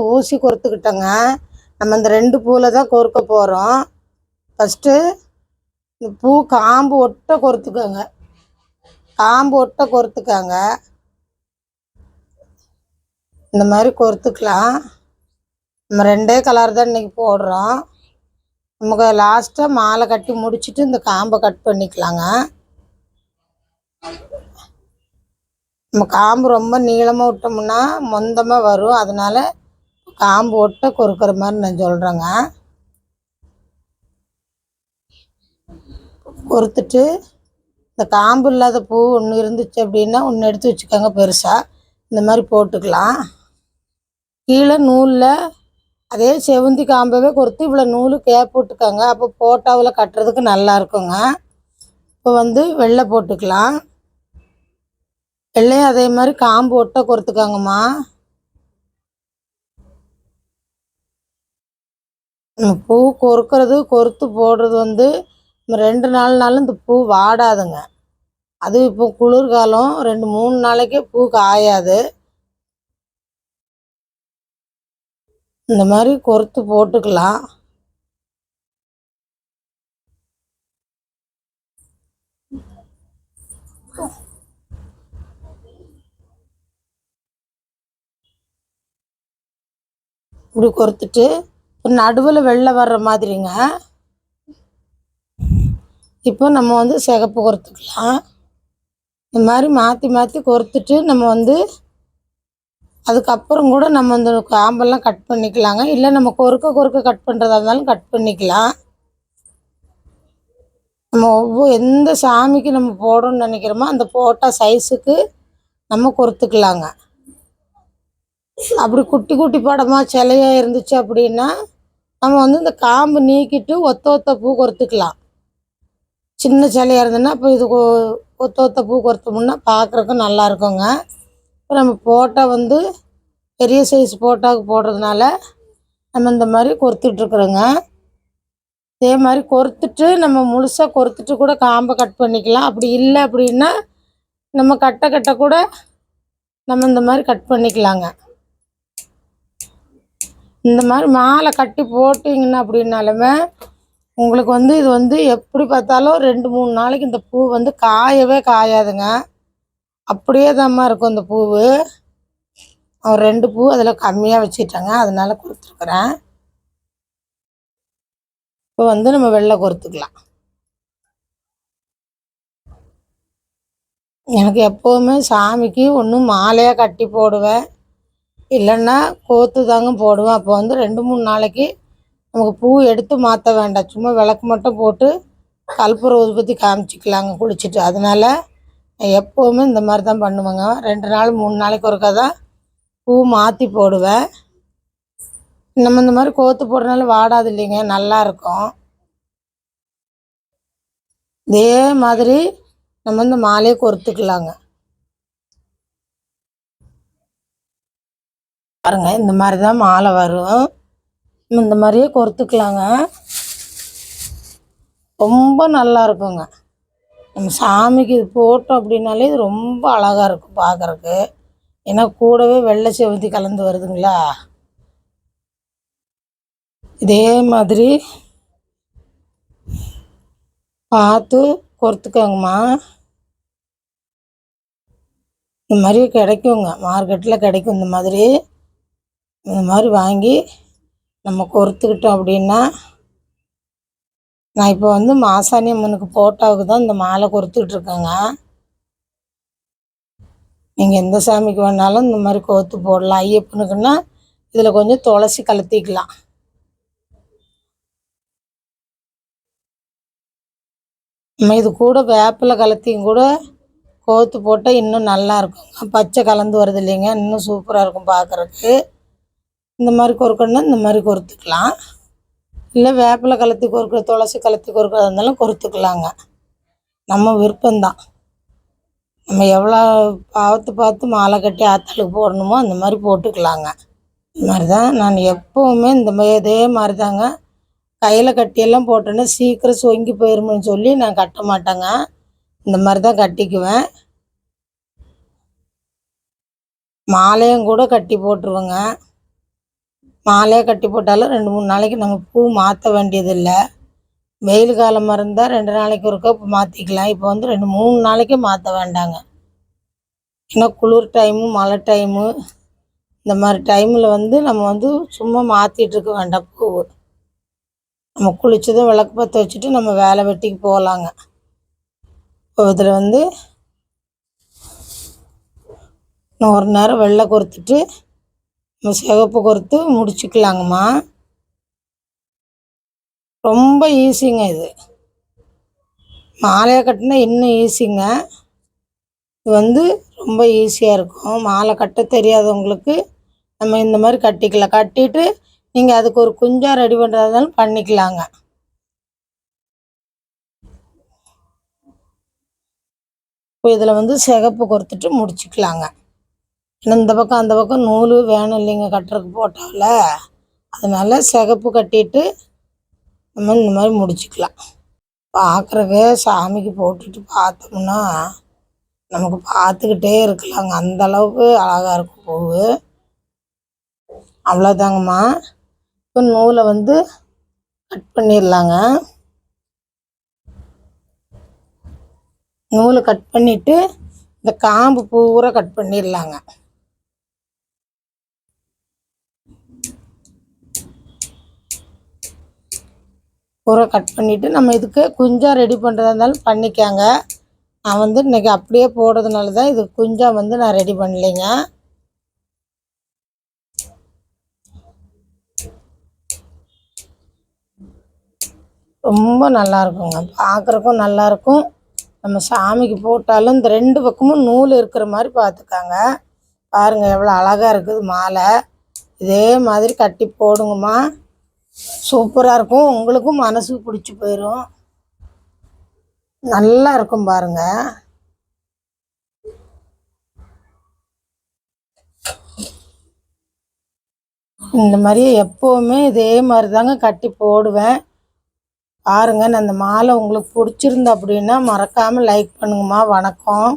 ஊசி கொறுத்துக்கிட்டோங்க. நம்ம இந்த ரெண்டு பூவில் தான் கொறுக்க போகிறோம் ஃபஸ்ட்டு இந்த பூ காம்பு ஒட்ட கொறுத்துக்கோங்க. காம்பு ஒட்ட கொறுத்துக்கோங்க. இந்த மாதிரி கொறுத்துக்கலாம். நம்ம ரெண்டே கலர் தான் இன்றைக்கி போடுறோம். நமக்கு லாஸ்ட்டாக மாலை கட்டி முடிச்சுட்டு இந்த காம்பை கட் பண்ணிக்கலாங்க. நம்ம காம்பு ரொம்ப நீளமாக விட்டோம்னா மொந்தமாக வரும். அதனால் காம்பு ஒட்ட கொறுக்கிற மாதிரி நான் சொல்கிறேங்க கொறுத்துட்டு இந்த காம்பு இல்லாத பூ ஒன்று இருந்துச்சு அப்படின்னா ஒன்று எடுத்து வச்சுக்கோங்க பெருசாக இந்த மாதிரி போட்டுக்கலாம். கீழே நூலில் அதே செவந்தி காம்பவே கொடுத்து இவ்வளோ நூல் கேப் போட்டுக்கோங்க. அப்போ போட்டாவில் கட்டுறதுக்கு நல்லா இருக்குங்க. இப்போ வந்து வெள்ளை போட்டுக்கலாம். வெள்ளையும் அதே மாதிரி காம்பு ஒட்ட கொறுத்துக்காங்கம்மா. பூ கொறுக்கிறது கொறுத்து போடுறது வந்து நம்ம ரெண்டு நாள்னாலும் இந்த பூ வாடாதுங்க. அது இப்போ குளிர்காலம் ரெண்டு மூணு நாளைக்கே பூ காயாது இந்த மாதிரி கொறுத்து போட்டுக்கலாம். இப்படி கொறுத்துட்டு நடுவில் வெளில வர்ற மாதிரிங்க. இப்போ நம்ம வந்து சிகப்பு கொறுத்துக்கலாம் இந்த மாதிரி மாற்றி மாற்றி கொறுத்துட்டு நம்ம வந்து அதுக்கப்புறம் கூட நம்ம இந்த காம்பெல்லாம் கட் பண்ணிக்கலாங்க. இல்லை நம்ம கொறுக்க கொறுக்க கட் பண்ணுறதா இருந்தாலும் கட் பண்ணிக்கலாம். நம்ம ஒவ்வொரு எந்த சாமிக்கு நம்ம போடணும்னு நினைக்கிறோமோ அந்த போட்டால் சைஸுக்கு நம்ம கொறுத்துக்கலாங்க அப்படி குட்டி குட்டி படமாக சிலையாக இருந்துச்சு அப்படின்னா நம்ம வந்து இந்த காம்பு நீக்கிட்டு ஒத்த ஒத்த பூ கொறுத்துக்கலாம் சின்ன சிலையாக இருந்ததுன்னா இப்போ இது கொ- ஒத்த ஒத்த பூ கொறுத்தோம்னா பார்க்குறக்கு நல்லா இருக்குங்க. இப்போ நம்ம போட்டால் வந்து பெரிய சைஸ் போட்டாவுக்கு போடுறதுனால நம்ம இந்த மாதிரி கொறுத்துட்ருக்குறோங்க இதே மாதிரி கொறுத்துட்டு நம்ம முழுசாக கொறுத்துட்டு கூட காம்பை கட் பண்ணிக்கலாம். அப்படி இல்லை அப்படின்னா நம்ம கட்ட கட்ட கூட நம்ம இந்த மாதிரி கட் பண்ணிக்கலாங்க. இந்த மாதிரி மாலை கட்டி போட்டிங்கன்னா அப்படின்னாலுமே உங்களுக்கு வந்து இது வந்து எப்படி பார்த்தாலும் ரெண்டு மூணு நாளைக்கு இந்த பூ வந்து காயவே காயாதுங்க. அப்படியே தாம்மா இருக்கும் இந்த பூவு. ஒரு ரெண்டு பூ அதில் கம்மியாக வச்சிட்டேங்க அதனால கொடுத்துருக்குறேன். இப்போ வந்து நம்ம வெள்ளை கொடுத்துக்கலாம் எனக்கு எப்போவுமே சாமிக்கு ஒன்று மாலையாக கட்டி போடுவேன். இல்லைன்னா கோத்து தாங்க போடுவேன். அப்போ வந்து ரெண்டு மூணு நாளைக்கு நமக்கு பூ எடுத்து மாற்ற வேண்டாம். சும்மா விளக்கு மட்டும் போட்டு கல்பூர ஊதுபத்தி காமிச்சிக்கலாங்க குளிச்சுட்டு. அதனால் எப்போவுமே இந்த மாதிரி தான் பண்ணுவேங்க. ரெண்டு நாள் மூணு நாளைக்கு ஒருக்கா தான் பூ மாற்றி போடுவேன். நம்ம இந்த மாதிரி கோத்து போடுறனால வாடாது இல்லைங்க. நல்லா இருக்கும். இதே மாதிரி நம்ம இந்த மாலையை கொறுத்துக்கலாங்க பாருங்க இந்த மாதிரி தான் மாலை வரும். இந்த மாதிரியே கொறுத்துக்கலாங்க ரொம்ப நல்லா இருக்குங்க. நம்ம சாமிக்கு இது போட்டோம் அப்படின்னாலே இது ரொம்ப அழகாக இருக்கும் பார்க்கறக்கு ஏன்னா கூடவே வெள்ளை செவந்தி கலந்து வருதுங்களா? இதே மாதிரி பார்த்து கொறுத்துக்கோங்கம்மா இந்த மாதிரி கிடைக்குங்க. மார்க்கெட்டில் கிடைக்கும் இந்த மாதிரி. இந்த மாதிரி வாங்கி நம்ம கொறுத்துக்கிட்டோம் அப்படின்னா நான் இப்போ வந்து மாசாணி அம்மனுக்கு போட்டாவுக்கு தான் இந்த மாலை கொறுத்துக்கிட்டு இருக்கேங்க நீங்கள் எந்த சாமிக்கு வேணாலும் இந்த மாதிரி கோத்து போடலாம். ஐயப்பனுக்குன்னா இதில் கொஞ்சம் துளசி கலத்திக்கலாம். நம்ம இது கூட வேப்பிலை கலத்தையும் கூட கோத்து போட்டால் இன்னும் நல்லா இருக்குங்க. பச்சை கலந்து வருது இல்லைங்க. இன்னும் சூப்பராக இருக்கும் பார்க்குறக்கு இந்த மாதிரி கொறுக்கணுன்னா இந்த மாதிரி கொறுத்துக்கலாம் இல்லை வேப்பிலை கலத்தி கொறுக்கிற துளசி கலத்தி கொறுக்கிறதா இருந்தாலும் கொறுத்துக்கலாங்க நம்ம விருப்பம்தான். நம்ம எவ்வளோ பார்த்து பார்த்து மாலை கட்டி ஆத்தாளுக்கு போடணுமோ அந்த மாதிரி போட்டுக்கலாங்க. இந்த மாதிரி தான் நான் எப்போவுமே இந்த மாதிரி இதே மாதிரி தாங்க. கையில் கட்டியெல்லாம் போட்டோன்னே சீக்கிரம் சொங்கி போயிருமுன்னு சொல்லி நான் கட்ட மாட்டேங்க. இந்த மாதிரி தான் கட்டிக்குவேன். மாலையும் கூட கட்டி போட்டுருவேங்க. மாலையாக கட்டி போட்டாலும் ரெண்டு மூணு நாளைக்கு நம்ம பூ மாற்ற வேண்டியதில்லை. வெயில் காலமாக இருந்தால் ரெண்டு நாளைக்கு ஒருக்கா மாற்றிக்கலாம் இப்போ வந்து ரெண்டு மூணு நாளைக்கு மாற்ற வேண்டாங்க. ஏன்னா குளிர் டைமு மழை டைமு இந்த மாதிரி டைமில் வந்து நம்ம வந்து சும்மா மாற்றிட்டு இருக்க வேண்டாம் பூ. நம்ம குளிச்சதும் விளக்கு பற்ற வச்சுட்டு நம்ம வேலை வெட்டிக்கு போகலாங்க. இப்போ இதில் வந்து இன்னும் ஒரு நேரம் வெள்ளை கொடுத்துட்டு நம்ம சிவப்பு கொடுத்து முடிச்சுக்கலாங்கம்மா. ரொம்ப ஈஸிங்க இது. மாலையை கட்டினா இன்னும் ஈஸிங்க. இது வந்து ரொம்ப ஈஸியாக இருக்கும். மாலை கட்ட தெரியாதவங்களுக்கு நம்ம இந்த மாதிரி கட்டிக்கலாம் கட்டிட்டு நீங்கள் அதுக்கு ஒரு குஞ்சா ரெடி பண்ணுறதாலும் பண்ணிக்கலாங்க. இப்போ இதில் வந்து சிகப்பு கொடுத்துட்டு முடிச்சுக்கலாங்க. இந்த பக்கம் அந்த பக்கம் நூல் வேணும் இல்லைங்க கட்டுறதுக்கு போட்டால. அதனால் சிகப்பு கட்டிட்டு நம்ம இந்த மாதிரி முடிச்சுக்கலாம். பார்க்குறக்கு சாமிக்கு போட்டுட்டு பார்த்தோம்னா நமக்கு பார்த்துக்கிட்டே இருக்கலாங்க. அந்த அளவுக்கு அழகாக இருக்கும் பூவு. அவ்வளோதாங்கம்மா இப்போ நூலை வந்து கட் பண்ணிடலாங்க. நூலை கட் பண்ணிவிட்டு இந்த காம்பு பூரா கட் பண்ணிடலாங்க. பூரா கட் பண்ணிவிட்டு நம்ம இதுக்கு குஞ்சா ரெடி பண்ணுறதா இருந்தாலும் பண்ணிக்காங்க. நான் வந்து இன்றைக்கி அப்படியே போடுறதுனால தான் இது குஞ்சா வந்து நான் ரெடி பண்ணலைங்க. ரொம்ப நல்லாயிருக்குங்க பார்க்குறக்கும் நல்லா இருக்கும். நம்ம சாமிக்கு போட்டாலும் இந்த ரெண்டு பக்கமும் நூல் இருக்கிற மாதிரி பார்த்துக்காங்க. பாருங்கள் எவ்வளோ அழகாக இருக்குது மாலை. இதே மாதிரி கட்டி போடுங்கம்மா. சூப்பராக இருக்கும். உங்களுக்கும் மனசுக்கு பிடிச்சி போயிடும் நல்லா இருக்கும் பாருங்க. இந்த மாதிரி எப்போவுமே இதே மாதிரி தாங்க கட்டி போடுவேன். பாருங்க நான் இந்த மாலை உங்களுக்கு பிடிச்சிருந்தா அப்படின்னா மறக்காமல் லைக் பண்ணுங்கம்மா. வணக்கம்.